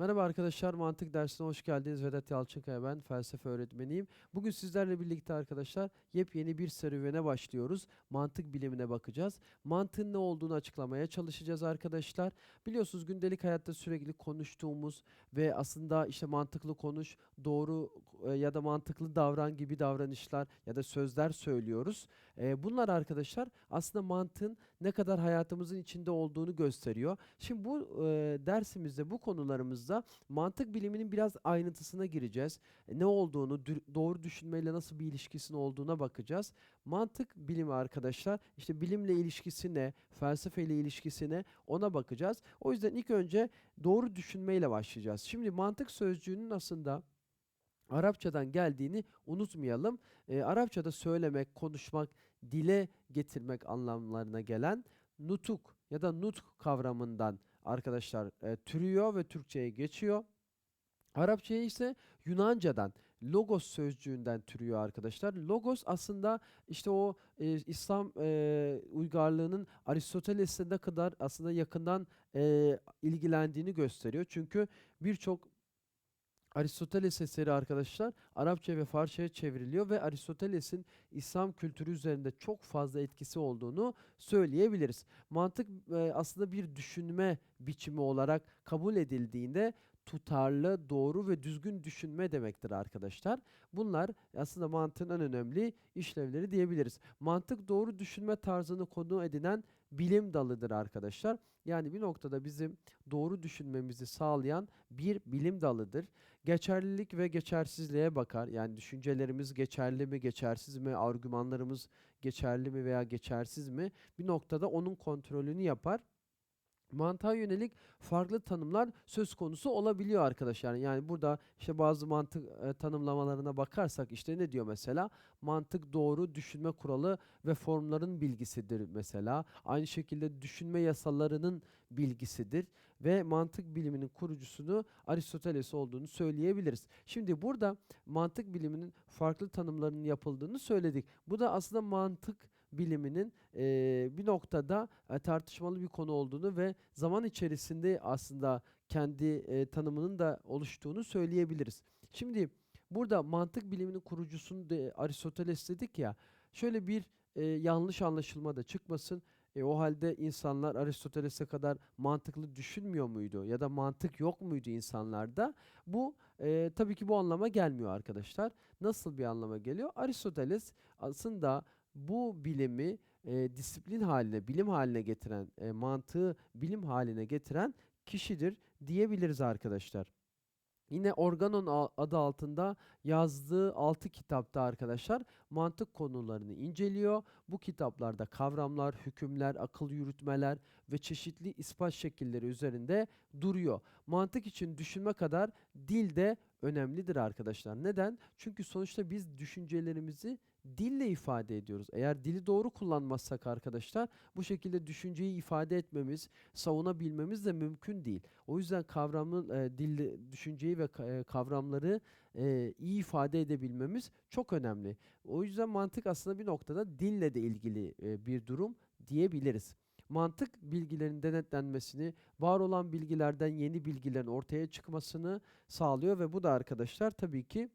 Merhaba arkadaşlar, mantık dersine hoş geldiniz. Vedat Yalçınkaya ben, felsefe öğretmeniyim. Bugün sizlerle birlikte arkadaşlar yepyeni bir serüvene başlıyoruz. Mantık bilimine bakacağız. Mantığın ne olduğunu açıklamaya çalışacağız arkadaşlar. Biliyorsunuz gündelik hayatta sürekli konuştuğumuz ve aslında işte mantıklı konuş, doğru e, ya da mantıklı davran gibi davranışlar ya da sözler söylüyoruz. E, bunlar arkadaşlar aslında mantığın ne kadar hayatımızın içinde olduğunu gösteriyor. Şimdi bu e, dersimizde, bu konularımızda mantık biliminin biraz ayrıntısına gireceğiz. E, Ne olduğunu, doğru düşünmeyle nasıl bir ilişkisinin olduğuna bakacağız. Mantık bilimi arkadaşlar, işte bilimle ilişkisi ne, felsefeyle ilişkisi ne ona bakacağız. O yüzden ilk önce doğru düşünmeyle başlayacağız. Şimdi mantık sözcüğünün aslında Arapçadan geldiğini unutmayalım. Ee, Arapçada söylemek, konuşmak, dile getirmek anlamlarına gelen nutuk ya da nutk kavramından arkadaşlar e, türüyor ve Türkçe'ye geçiyor. Arapçaya ise Yunanca'dan logos sözcüğünden türüyor arkadaşlar. Logos aslında işte o e, İslam e, uygarlığının Aristoteles'e ne kadar aslında yakından e, ilgilendiğini gösteriyor. Çünkü birçok Aristoteles eseri arkadaşlar Arapça ve Farsçaya çevriliyor ve Aristoteles'in İslam kültürü üzerinde çok fazla etkisi olduğunu söyleyebiliriz. Mantık e, aslında bir düşünme biçimi olarak kabul edildiğinde tutarlı, doğru ve düzgün düşünme demektir arkadaşlar. Bunlar aslında mantığın en önemli işlevleri diyebiliriz. Mantık doğru düşünme tarzını konu edinen bilim dalıdır arkadaşlar. Yani bir noktada bizim doğru düşünmemizi sağlayan bir bilim dalıdır. Geçerlilik ve geçersizliğe bakar. Yani düşüncelerimiz geçerli mi, geçersiz mi, argümanlarımız geçerli mi veya geçersiz mi? Bir noktada onun kontrolünü yapar. Mantığa yönelik farklı tanımlar söz konusu olabiliyor arkadaşlar. Yani burada işte bazı mantık e, tanımlamalarına bakarsak işte ne diyor mesela? Mantık doğru düşünme kuralı ve formların bilgisidir mesela. Aynı şekilde düşünme yasalarının bilgisidir ve mantık biliminin kurucusunu Aristoteles olduğunu söyleyebiliriz. Şimdi burada mantık biliminin farklı tanımlarının yapıldığını söyledik. Bu da aslında mantık biliminin eee, bir noktada e, tartışmalı bir konu olduğunu ve zaman içerisinde aslında kendi e, tanımının da oluştuğunu söyleyebiliriz. Şimdi burada mantık biliminin kurucusunu da Aristoteles dedik ya. Şöyle bir e, yanlış anlaşılma da çıkmasın. E, o halde insanlar Aristoteles'e kadar mantıklı düşünmüyor muydu? Ya da mantık yok muydu insanlarda? Bu e, tabii ki bu anlama gelmiyor arkadaşlar. Nasıl bir anlama geliyor? Aristoteles aslında bu bilimi e, disiplin haline, bilim haline getiren, e, mantığı bilim haline getiren kişidir diyebiliriz arkadaşlar. Yine Organon adı altında yazdığı 6 kitapta arkadaşlar mantık konularını inceliyor. Bu kitaplarda kavramlar, hükümler, akıl yürütmeler ve çeşitli ispat şekilleri üzerinde duruyor. Mantık için düşünme kadar dil de önemlidir arkadaşlar. Neden? Çünkü sonuçta biz düşüncelerimizi dille ifade ediyoruz. Eğer dili doğru kullanmazsak arkadaşlar bu şekilde düşünceyi ifade etmemiz, savunabilmemiz de mümkün değil. O yüzden kavramın e, dille düşünceyi ve e, kavramları e, iyi ifade edebilmemiz çok önemli. O yüzden mantık aslında bir noktada dille de ilgili e, bir durum diyebiliriz. Mantık bilgilerin denetlenmesini, var olan bilgilerden yeni bilgilerin ortaya çıkmasını sağlıyor ve bu da arkadaşlar tabii ki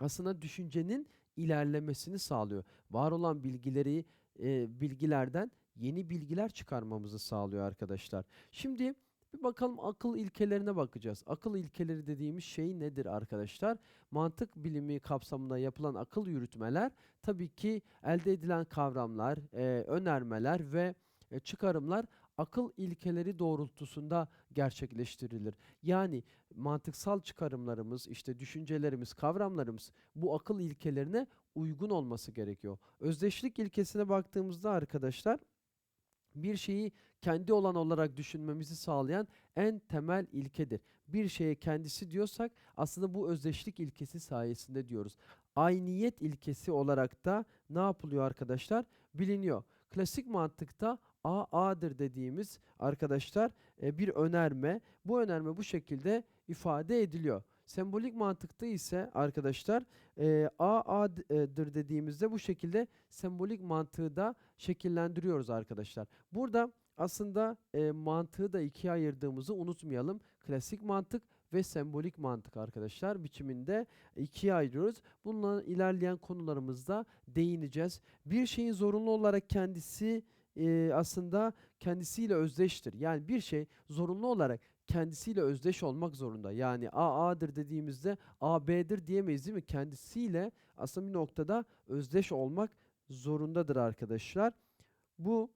aslında düşüncenin ilerlemesini sağlıyor. Var olan bilgileri e, bilgilerden yeni bilgiler çıkarmamızı sağlıyor arkadaşlar. Şimdi bir bakalım akıl ilkelerine bakacağız. Akıl ilkeleri dediğimiz şey nedir arkadaşlar? Mantık bilimi kapsamında yapılan akıl yürütmeler tabii ki elde edilen kavramlar, e, önermeler ve e, çıkarımlar akıl ilkeleri doğrultusunda gerçekleştirilir. Yani mantıksal çıkarımlarımız, işte düşüncelerimiz, kavramlarımız bu akıl ilkelerine uygun olması gerekiyor. Özdeşlik ilkesine baktığımızda arkadaşlar bir şeyi kendi olan olarak düşünmemizi sağlayan en temel ilkedir. Bir şeye kendisi diyorsak aslında bu özdeşlik ilkesi sayesinde diyoruz. Ayniyet ilkesi olarak da ne yapılıyor arkadaşlar? Biliniyor. Klasik mantıkta A A'dır dediğimiz arkadaşlar e, bir önerme. Bu önerme bu şekilde ifade ediliyor. Sembolik mantıkta ise arkadaşlar e, A A'dır dediğimizde bu şekilde sembolik mantığı da şekillendiriyoruz arkadaşlar. Burada aslında e, mantığı da ikiye ayırdığımızı unutmayalım. Klasik mantık ve sembolik mantık arkadaşlar biçiminde ikiye ayırıyoruz. Bununla ilerleyen konularımızda değineceğiz. Bir şeyin zorunlu olarak kendisi e, aslında kendisiyle özdeştir. Yani bir şey zorunlu olarak kendisiyle özdeş olmak zorunda. Yani A A'dır dediğimizde A B'dir diyemeyiz değil mi? Kendisiyle aslında bir noktada özdeş olmak zorundadır arkadaşlar. Bu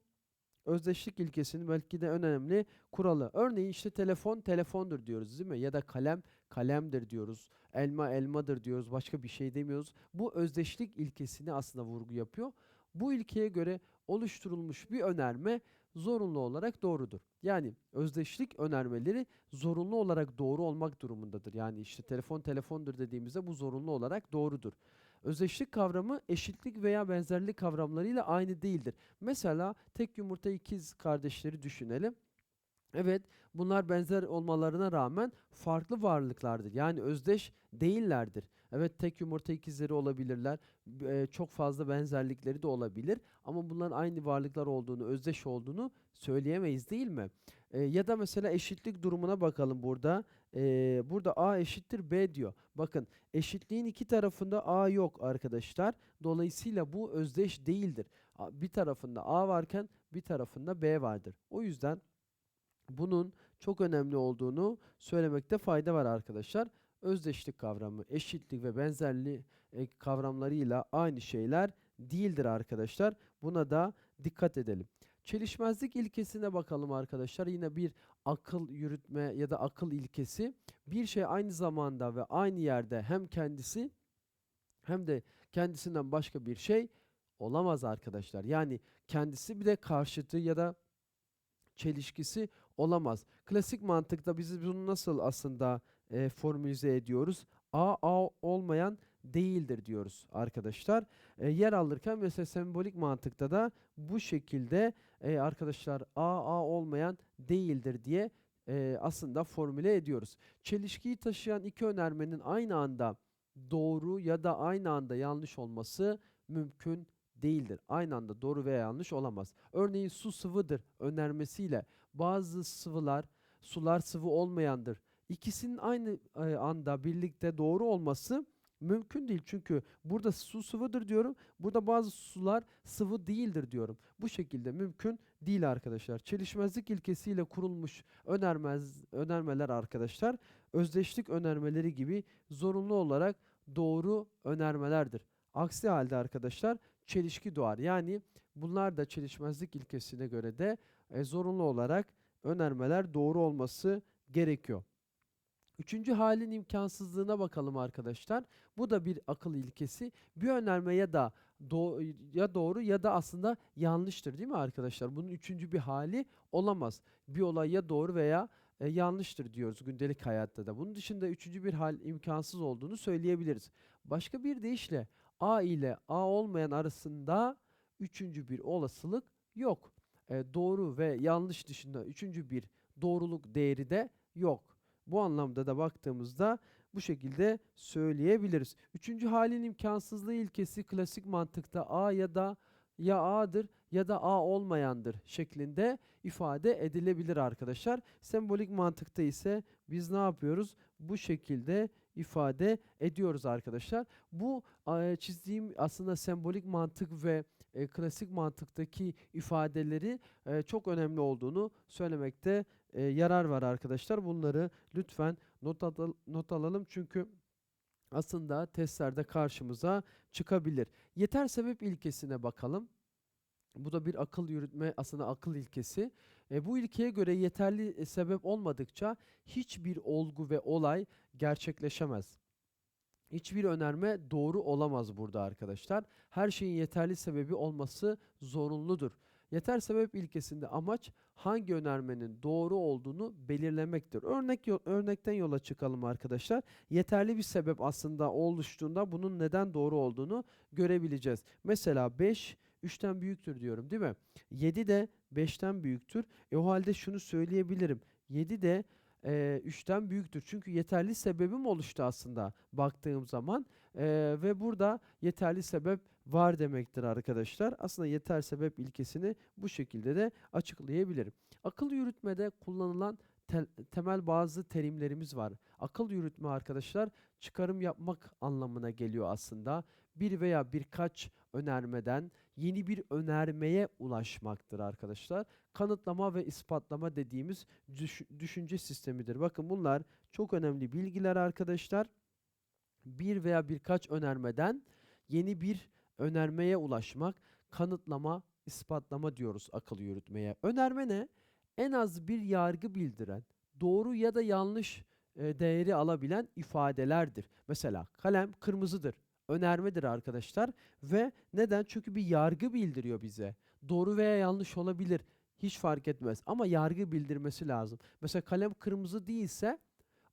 özdeşlik ilkesinin belki de önemli kuralı. Örneğin işte telefon telefondur diyoruz değil mi? Ya da kalem kalemdir diyoruz. Elma elmadır diyoruz. Başka bir şey demiyoruz. Bu özdeşlik ilkesini aslında vurgu yapıyor. Bu ilkeye göre oluşturulmuş bir önerme zorunlu olarak doğrudur. Yani özdeşlik önermeleri zorunlu olarak doğru olmak durumundadır. Yani işte telefon telefondur dediğimizde bu zorunlu olarak doğrudur. Özdeşlik kavramı eşitlik veya benzerlik kavramlarıyla aynı değildir. Mesela tek yumurta ikiz kardeşleri düşünelim. Evet, bunlar benzer olmalarına rağmen farklı varlıklardır. Yani özdeş değillerdir. Evet, tek yumurta ikizleri olabilirler. b- çok fazla benzerlikleri de olabilir. Ama bunların aynı varlıklar olduğunu, özdeş olduğunu söyleyemeyiz değil mi? E, ya da mesela eşitlik durumuna bakalım burada. E, burada A eşittir B diyor. Bakın eşitliğin iki tarafında A yok arkadaşlar. Dolayısıyla bu özdeş değildir. Bir tarafında A varken bir tarafında B vardır. O yüzden bunun çok önemli olduğunu söylemekte fayda var arkadaşlar. Özdeşlik kavramı, eşitlik ve benzerlik e, kavramlarıyla aynı şeyler değildir arkadaşlar. Buna da dikkat edelim. Çelişmezlik ilkesine bakalım arkadaşlar. Yine bir akıl yürütme ya da akıl ilkesi. Bir şey aynı zamanda ve aynı yerde hem kendisi hem de kendisinden başka bir şey olamaz arkadaşlar. Yani kendisi bir de karşıtı ya da çelişkisi olamaz. Klasik mantıkta biz bunu nasıl aslında e, formülize ediyoruz? A, A olmayan değildir diyoruz arkadaşlar. E, yer alırken mesela sembolik mantıkta da bu şekilde e, arkadaşlar A, A olmayan değildir diye e, aslında formüle ediyoruz. Çelişkiyi taşıyan iki önermenin aynı anda doğru ya da aynı anda yanlış olması mümkün değildir. Aynı anda doğru veya yanlış olamaz. Örneğin su sıvıdır önermesiyle bazı sıvılar sular sıvı olmayandır. İkisinin aynı e, anda birlikte doğru olması mümkün değil. Çünkü burada su sıvıdır diyorum. Burada bazı sular sıvı değildir diyorum. Bu şekilde mümkün değil arkadaşlar. Çelişmezlik ilkesiyle kurulmuş önermez önermeler arkadaşlar özdeşlik önermeleri gibi zorunlu olarak doğru önermelerdir. Aksi halde arkadaşlar çelişki doğar. Yani bunlar da çelişmezlik ilkesine göre de e, zorunlu olarak önermeler doğru olması gerekiyor. Üçüncü halin imkansızlığına bakalım arkadaşlar. Bu da bir akıl ilkesi. Bir önerme ya da do- ya doğru ya da aslında yanlıştır değil mi arkadaşlar? Bunun üçüncü bir hali olamaz. Bir olay ya doğru veya e, yanlıştır diyoruz gündelik hayatta da. Bunun dışında üçüncü bir hal imkansız olduğunu söyleyebiliriz. Başka bir deyişle A ile A olmayan arasında üçüncü bir olasılık yok. E, doğru ve yanlış dışında üçüncü bir doğruluk değeri de yok. Bu anlamda da baktığımızda bu şekilde söyleyebiliriz. Üçüncü halin imkansızlığı ilkesi klasik mantıkta A ya da ya A'dır ya da A olmayandır şeklinde ifade edilebilir arkadaşlar. Sembolik mantıkta ise biz ne yapıyoruz? Bu şekilde ifade ediyoruz arkadaşlar. Bu çizdiğim aslında sembolik mantık ve e, klasik mantıktaki ifadeleri e, çok önemli olduğunu söylemekte e, yarar var arkadaşlar. Bunları lütfen not, al- not alalım çünkü aslında testlerde karşımıza çıkabilir. Yeter sebep ilkesine bakalım. Bu da bir akıl yürütme aslında akıl ilkesi. E, bu ilkeye göre yeterli e, sebep olmadıkça hiçbir olgu ve olay gerçekleşemez. Hiçbir önerme doğru olamaz burada arkadaşlar. Her şeyin yeterli sebebi olması zorunludur. Yeter sebep ilkesinde amaç hangi önermenin doğru olduğunu belirlemektir. Örnek örnekten yola çıkalım arkadaşlar. Yeterli bir sebep aslında oluştuğunda bunun neden doğru olduğunu görebileceğiz. Mesela 5 3'ten büyüktür diyorum değil mi? 7 de 5'ten büyüktür. E o halde şunu söyleyebilirim. 7 de e, 3'ten büyüktür. Çünkü yeterli sebebim oluştu aslında baktığım zaman. E, ve burada yeterli sebep var demektir arkadaşlar. Aslında yeter sebep ilkesini bu şekilde de açıklayabilirim. Akıl yürütmede kullanılan tel- temel bazı terimlerimiz var. Akıl yürütme arkadaşlar çıkarım yapmak anlamına geliyor aslında. Bir veya birkaç önermeden yeni bir önermeye ulaşmaktır arkadaşlar. Kanıtlama ve ispatlama dediğimiz düş- düşünce sistemidir. Bakın bunlar çok önemli bilgiler arkadaşlar. Bir veya birkaç önermeden yeni bir önermeye ulaşmak, kanıtlama, ispatlama diyoruz akıl yürütmeye. Önerme ne? En az bir yargı bildiren, doğru ya da yanlış e, değeri alabilen ifadelerdir. Mesela kalem kırmızıdır. Önermedir arkadaşlar ve neden? Çünkü bir yargı bildiriyor bize. Doğru veya yanlış olabilir. Hiç fark etmez ama yargı bildirmesi lazım. Mesela kalem kırmızı değilse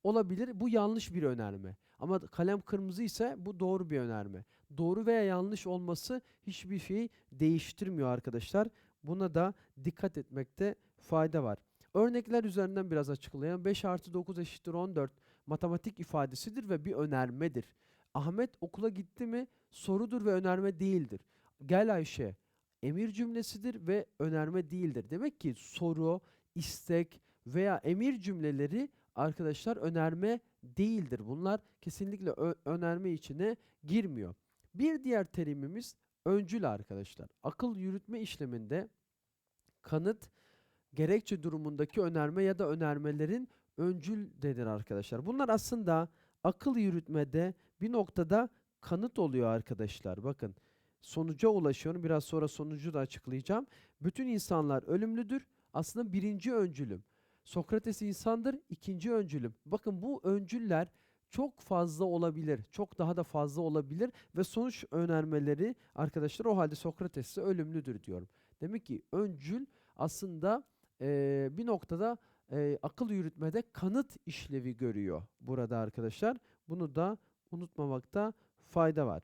olabilir. Bu yanlış bir önerme. Ama kalem kırmızı ise bu doğru bir önerme. Doğru veya yanlış olması hiçbir şeyi değiştirmiyor arkadaşlar. Buna da dikkat etmekte fayda var. Örnekler üzerinden biraz açıklayalım. 5 artı 9 eşittir 14 matematik ifadesidir ve bir önermedir. Ahmet okula gitti mi sorudur ve önerme değildir. Gel Ayşe emir cümlesidir ve önerme değildir. Demek ki soru, istek veya emir cümleleri arkadaşlar önerme değildir. Bunlar kesinlikle önerme içine girmiyor. Bir diğer terimimiz öncül arkadaşlar. Akıl yürütme işleminde kanıt gerekçe durumundaki önerme ya da önermelerin öncüldedir arkadaşlar. Bunlar aslında akıl yürütmede bir noktada kanıt oluyor arkadaşlar. Bakın sonuca ulaşıyorum. Biraz sonra sonucu da açıklayacağım. Bütün insanlar ölümlüdür. Aslında birinci öncülüm. Sokrates insandır, ikinci öncülüm. Bakın bu öncüller çok fazla olabilir. Çok daha da fazla olabilir ve sonuç önermeleri arkadaşlar o halde Sokrates ölümlüdür diyorum. Demek ki öncül aslında eee, bir noktada eee, akıl yürütmede kanıt işlevi görüyor burada arkadaşlar. Bunu da unutmamakta fayda var.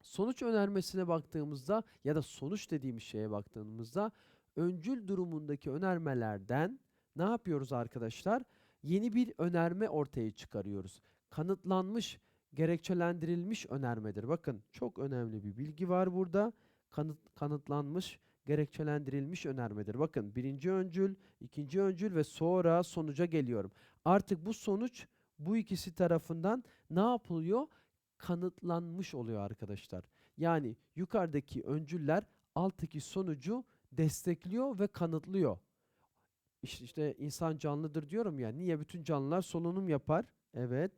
Sonuç önermesine baktığımızda ya da sonuç dediğimiz şeye baktığımızda öncül durumundaki önermelerden ne yapıyoruz arkadaşlar? Yeni bir önerme ortaya çıkarıyoruz. Kanıtlanmış, gerekçelendirilmiş önermedir. Bakın çok önemli bir bilgi var burada. Kanıt, kanıtlanmış, gerekçelendirilmiş önermedir. Bakın birinci öncül, ikinci öncül ve sonra sonuca geliyorum. Artık bu sonuç bu ikisi tarafından ne yapılıyor? Kanıtlanmış oluyor arkadaşlar. Yani yukarıdaki öncüller alttaki sonucu destekliyor ve kanıtlıyor. İşte, işte insan canlıdır diyorum ya. Niye bütün canlılar solunum yapar? Evet.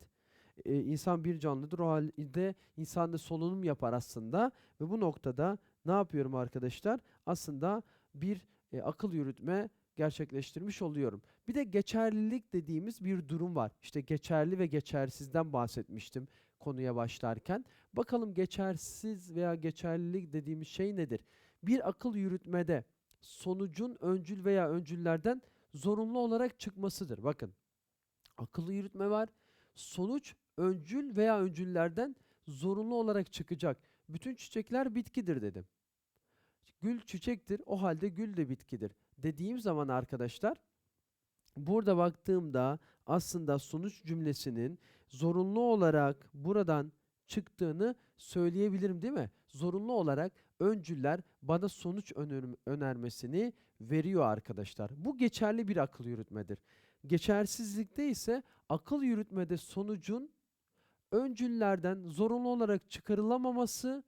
Ee, insan bir canlıdır. O halde insan da solunum yapar aslında. Ve bu noktada ne yapıyorum arkadaşlar? Aslında bir e, akıl yürütme gerçekleştirmiş oluyorum. Bir de geçerlilik dediğimiz bir durum var. İşte geçerli ve geçersizden bahsetmiştim konuya başlarken. Bakalım geçersiz veya geçerlilik dediğimiz şey nedir? Bir akıl yürütmede sonucun öncül veya öncüllerden zorunlu olarak çıkmasıdır. Bakın akıllı yürütme var. Sonuç öncül veya öncüllerden zorunlu olarak çıkacak. Bütün çiçekler bitkidir dedim. Gül çiçektir. O halde gül de bitkidir. Dediğim zaman arkadaşlar burada baktığımda aslında sonuç cümlesinin zorunlu olarak buradan çıktığını söyleyebilirim değil mi? Zorunlu olarak öncüller bana sonuç öner- önermesini veriyor arkadaşlar. Bu geçerli bir akıl yürütmedir. Geçersizlikte ise akıl yürütmede sonucun öncüllerden zorunlu olarak çıkarılamaması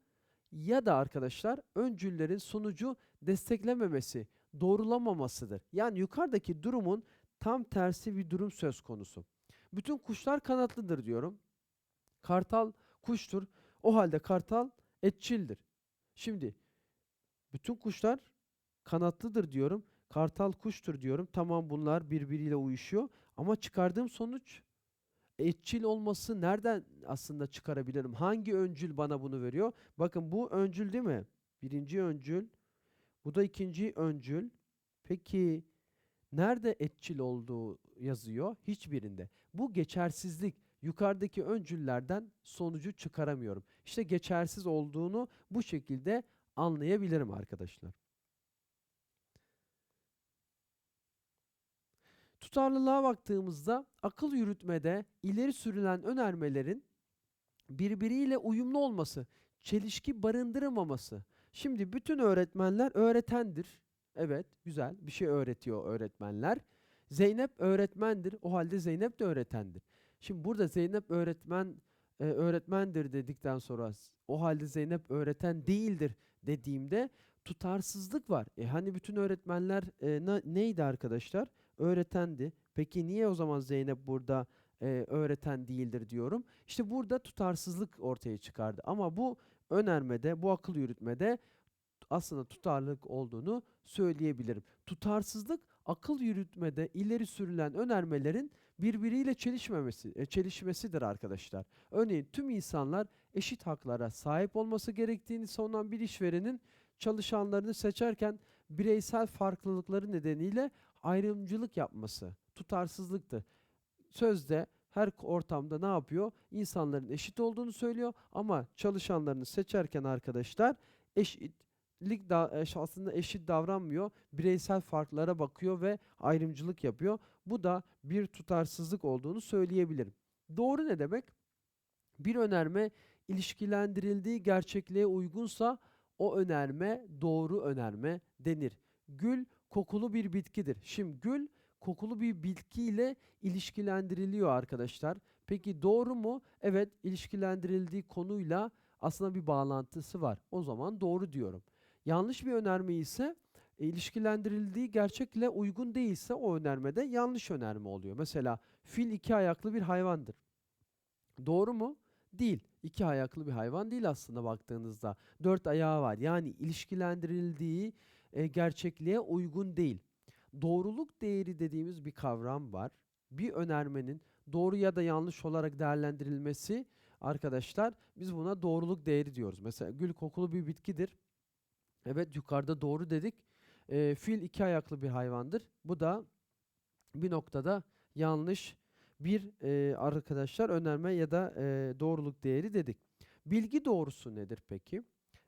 ya da arkadaşlar öncüllerin sonucu desteklememesi, doğrulamamasıdır. Yani yukarıdaki durumun tam tersi bir durum söz konusu. Bütün kuşlar kanatlıdır diyorum. Kartal kuştur. O halde kartal etçildir. Şimdi bütün kuşlar kanatlıdır diyorum. Kartal kuştur diyorum. Tamam bunlar birbiriyle uyuşuyor. Ama çıkardığım sonuç etçil olması nereden aslında çıkarabilirim? Hangi öncül bana bunu veriyor? Bakın bu öncül değil mi? Birinci öncül. Bu da ikinci öncül. Peki nerede etçil olduğu yazıyor? Hiçbirinde. Bu geçersizlik. Yukarıdaki öncüllerden sonucu çıkaramıyorum. İşte geçersiz olduğunu bu şekilde anlayabilirim arkadaşlar. Tutarlılığa baktığımızda akıl yürütmede ileri sürülen önermelerin birbiriyle uyumlu olması, çelişki barındıramaması. Şimdi bütün öğretmenler öğretendir. Evet, güzel. Bir şey öğretiyor öğretmenler. Zeynep öğretmendir. O halde Zeynep de öğretendir. Şimdi burada Zeynep öğretmen e, öğretmendir dedikten sonra o halde Zeynep öğreten değildir dediğimde tutarsızlık var. E hani bütün öğretmenler e, na- neydi arkadaşlar? Öğretendi. Peki niye o zaman Zeynep burada e, öğreten değildir diyorum? İşte burada tutarsızlık ortaya çıkardı. Ama bu önermede, bu akıl yürütmede aslında tutarlılık olduğunu söyleyebilirim. Tutarsızlık akıl yürütmede ileri sürülen önermelerin birbiriyle çelişmemesi, e, çelişmesidir arkadaşlar. Örneğin tüm insanlar eşit haklara sahip olması gerektiğini savunan bir işverenin çalışanlarını seçerken bireysel farklılıkları nedeniyle ayrımcılık yapması tutarsızlıktır. Sözde her ortamda ne yapıyor? İnsanların eşit olduğunu söylüyor ama çalışanlarını seçerken arkadaşlar eşitlik eş- aslında eşit davranmıyor. Bireysel farklara bakıyor ve ayrımcılık yapıyor. Bu da bir tutarsızlık olduğunu söyleyebilirim. Doğru ne demek? Bir önerme ilişkilendirildiği gerçekliğe uygunsa o önerme doğru önerme denir. Gül kokulu bir bitkidir. Şimdi gül kokulu bir bitkiyle ilişkilendiriliyor arkadaşlar. Peki doğru mu? Evet, ilişkilendirildiği konuyla aslında bir bağlantısı var. O zaman doğru diyorum. Yanlış bir önerme ise e, ilişkilendirildiği gerçekle uygun değilse o önermede yanlış önerme oluyor. Mesela fil iki ayaklı bir hayvandır. Doğru mu? Değil. İki ayaklı bir hayvan değil aslında baktığınızda. Dört ayağı var. Yani ilişkilendirildiği e, gerçekliğe uygun değil. Doğruluk değeri dediğimiz bir kavram var. Bir önermenin doğru ya da yanlış olarak değerlendirilmesi arkadaşlar biz buna doğruluk değeri diyoruz. Mesela gül kokulu bir bitkidir. Evet yukarıda doğru dedik. E, fil iki ayaklı bir hayvandır. Bu da bir noktada yanlış bir e, arkadaşlar önerme ya da e, doğruluk değeri dedik. Bilgi doğrusu nedir peki?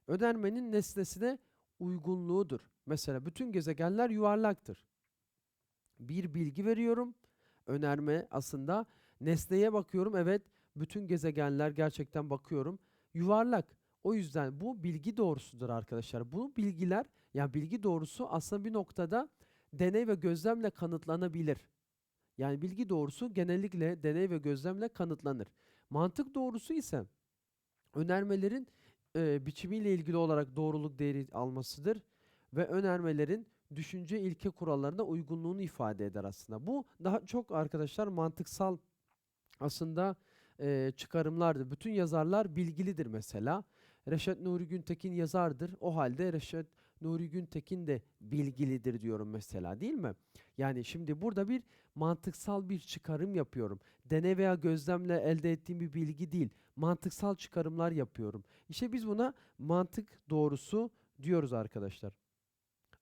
Önermenin nesnesine uygunluğudur. Mesela bütün gezegenler yuvarlaktır. Bir bilgi veriyorum. Önerme aslında nesneye bakıyorum. Evet bütün gezegenler gerçekten bakıyorum. Yuvarlak. O yüzden bu bilgi doğrusudur arkadaşlar. Bu bilgiler yani bilgi doğrusu aslında bir noktada deney ve gözlemle kanıtlanabilir. Yani bilgi doğrusu genellikle deney ve gözlemle kanıtlanır. Mantık doğrusu ise önermelerin e, biçimiyle ilgili olarak doğruluk değeri almasıdır ve önermelerin düşünce ilke kurallarına uygunluğunu ifade eder aslında. Bu daha çok arkadaşlar mantıksal aslında e, çıkarımlardır. Bütün yazarlar bilgilidir mesela. Reşat Nuri Güntekin yazardır. O halde Reşat Nuri Güntekin de bilgilidir diyorum mesela değil mi? Yani şimdi burada bir mantıksal bir çıkarım yapıyorum. Deney veya gözlemle elde ettiğim bir bilgi değil. Mantıksal çıkarımlar yapıyorum. İşte biz buna mantık doğrusu diyoruz arkadaşlar.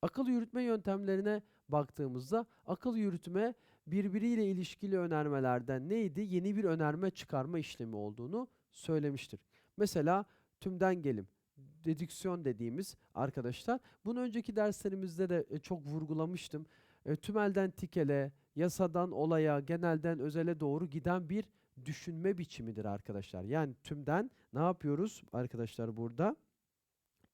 Akıl yürütme yöntemlerine baktığımızda akıl yürütme birbiriyle ilişkili önermelerden neydi? Yeni bir önerme çıkarma işlemi olduğunu söylemiştir. Mesela tümden gelim, dedüksiyon dediğimiz arkadaşlar. Bunu önceki derslerimizde de e, çok vurgulamıştım. E, tümelden tikele, yasadan olaya, genelden özele doğru giden bir düşünme biçimidir arkadaşlar. Yani tümden ne yapıyoruz arkadaşlar burada?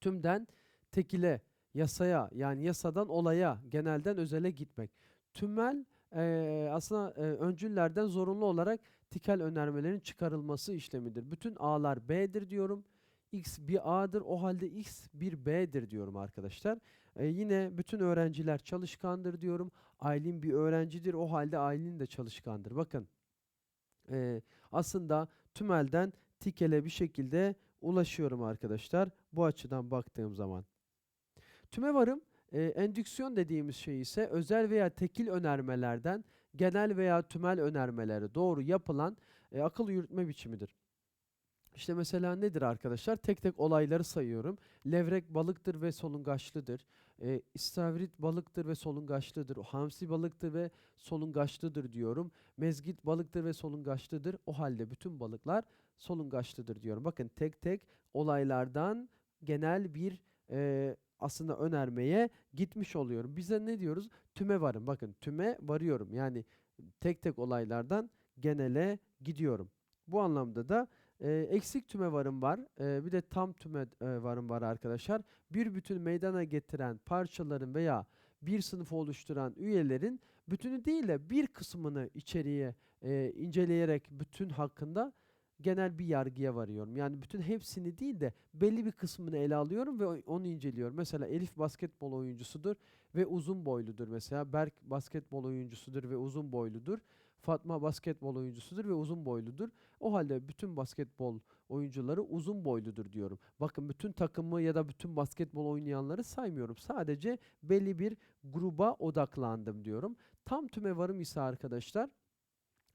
Tümden tekile, yasaya yani yasadan olaya, genelden özele gitmek. Tümel eee, aslında eee, öncüllerden zorunlu olarak tikel önermelerin çıkarılması işlemidir. Bütün A'lar B'dir diyorum. X bir A'dır o halde X bir B'dir diyorum arkadaşlar. E, yine bütün öğrenciler çalışkandır diyorum. Aylin bir öğrencidir o halde Aylin de çalışkandır. Bakın e, aslında tümelden tikele bir şekilde ulaşıyorum arkadaşlar. Bu açıdan baktığım zaman. Tümevarım e, endüksiyon dediğimiz şey ise özel veya tekil önermelerden genel veya tümel önermelere doğru yapılan e, akıl yürütme biçimidir. İşte mesela nedir arkadaşlar? Tek tek olayları sayıyorum. Levrek balıktır ve solungaçlıdır. E, istavrit balıktır ve solungaçlıdır. Hamsi balıktır ve solungaçlıdır diyorum. Mezgit balıktır ve solungaçlıdır. O halde bütün balıklar solungaçlıdır diyorum. Bakın tek tek olaylardan genel bir e, aslında önermeye gitmiş oluyorum. Bize ne diyoruz? Tüme varım. Bakın tüme varıyorum. Yani tek tek olaylardan genele gidiyorum. Bu anlamda da e, eksik tüme varım var. e, bir de tam tüme e, varım var arkadaşlar. Bir bütün meydana getiren parçaların veya bir sınıf oluşturan üyelerin bütünü değil de bir kısmını içeriye e, inceleyerek bütün hakkında genel bir yargıya varıyorum. Yani bütün hepsini değil de belli bir kısmını ele alıyorum ve onu inceliyorum. Mesela Elif basketbol oyuncusudur ve uzun boyludur mesela. Berk basketbol oyuncusudur ve uzun boyludur. Fatma basketbol oyuncusudur ve uzun boyludur. O halde bütün basketbol oyuncuları uzun boyludur diyorum. Bakın bütün takımı ya da bütün basketbol oynayanları saymıyorum. Sadece belli bir gruba odaklandım diyorum. Tam tüme varım ise arkadaşlar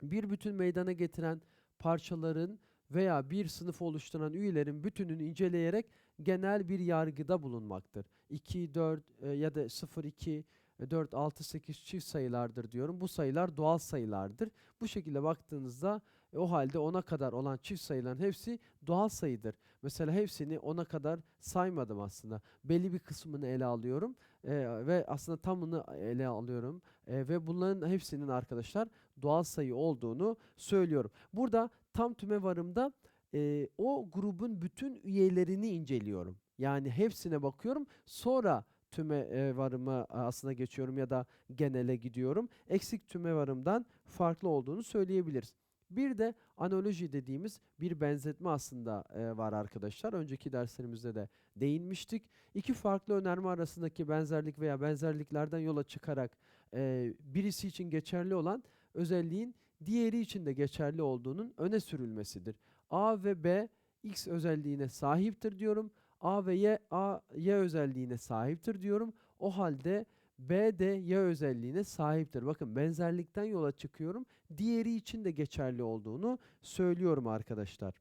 bir bütün meydana getiren parçaların veya bir sınıf oluşturan üyelerin bütününü inceleyerek genel bir yargıda bulunmaktır. 2, 4 e, ya da 0, 2, 4, 6, 8 çift sayılardır diyorum. Bu sayılar doğal sayılardır. Bu şekilde baktığınızda e, o halde 10'a kadar olan çift sayıların hepsi doğal sayıdır. Mesela hepsini 10'a kadar saymadım aslında. Belli bir kısmını ele alıyorum e, ve aslında tamını ele alıyorum E, ve bunların hepsinin arkadaşlar doğal sayı olduğunu söylüyorum. Burada tam tüme varımda e, o grubun bütün üyelerini inceliyorum. Yani hepsine bakıyorum. Sonra tüme e, varıma aslında geçiyorum ya da genele gidiyorum. Eksik tüme varımdan farklı olduğunu söyleyebiliriz. Bir de analoji dediğimiz bir benzetme aslında e, var arkadaşlar. Önceki derslerimizde de değinmiştik. İki farklı önerme arasındaki benzerlik veya benzerliklerden yola çıkarak e, birisi için geçerli olan özelliğin diğeri için de geçerli olduğunun öne sürülmesidir. A ve B X özelliğine sahiptir diyorum. A ve Y A Y özelliğine sahiptir diyorum. O halde B de Y özelliğine sahiptir. Bakın benzerlikten yola çıkıyorum. Diğeri için de geçerli olduğunu söylüyorum arkadaşlar.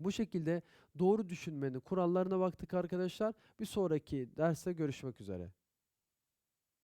Bu şekilde doğru düşünmenin kurallarına baktık arkadaşlar. Bir sonraki derste görüşmek üzere.